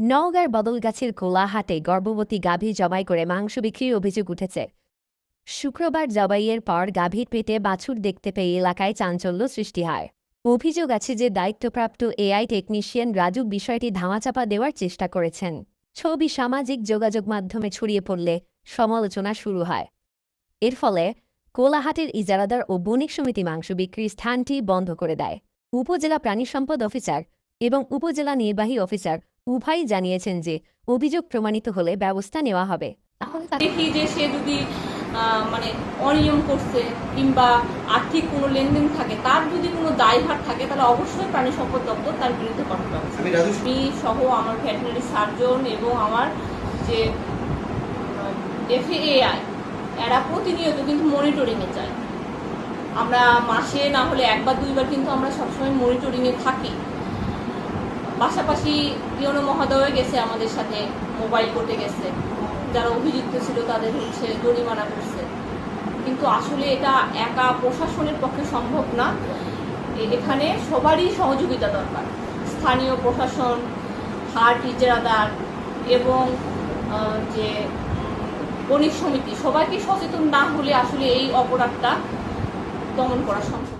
নওগাঁর বদলগাছির কোলাহাটে গর্ভবতী গাভী জবাই করে মাংস বিক্রির অভিযোগ উঠেছে। শুক্রবার জবাইয়ের পর গাভীর পেটে বাছুর দেখতে পেয়ে এলাকায় চাঞ্চল্য সৃষ্টি হয়। অভিযোগ আছে যে দায়িত্বপ্রাপ্ত এআই টেকনিশিয়ান রাজু বিষয়টি ধামাচাপা দেওয়ার চেষ্টা করেছেন। ছবি সামাজিক যোগাযোগ মাধ্যমে ছড়িয়ে পড়লে সমালোচনা শুরু হয়। এর ফলে কোলাহাটের ইজারাদার ও বণিক সমিতি মাংস বিক্রির স্থানটি বন্ধ করে দেয়। উপজেলা প্রাণী সম্পদ অফিসার এবং উপজেলা নির্বাহী অফিসার উভয়ই জানিয়েছেন যে অভিযোগ প্রমাণিত হলে ব্যবস্থা নেওয়া হবে। দেখি যে সে যদি মানে অনিয়ম করছে কিংবা আর্থিক কোনো লেনদেন থাকে তার যদি কোনো দায়ভার থাকে তাহলে অবশ্যই প্রাণী সম্পদ দপ্তর তার বিরুদ্ধে কঠোর ব্যবস্থা আমি সহ আমার ভেটেনারি সার্জন এবং আমার যে এফএএআই এরা প্রতিনিয়ত কিন্তু মনিটরিংয়ে যায়। আমরা মাসে না হলে একবার দুইবার কিন্তু আমরা সবসময় মনিটরিংয়ে থাকি। পাশাপাশি ইয়নো মহোদয় গেছে আমাদের সাথে, মোবাইল কোর্টে গেছে। যারা অভিযুক্ত ছিল তাদের হচ্ছে জরিমানা করছে। কিন্তু আসলে এটা একা প্রশাসনের পক্ষে সম্ভব না। এখানে সবারই সহযোগিতা দরকার। স্থানীয় প্রশাসন হাট ইজারাদার এবং যে বণিক সমিতি, সবাইকে সচেতন না হলে আসলে এই অপরাধটা দমন করা সম্ভব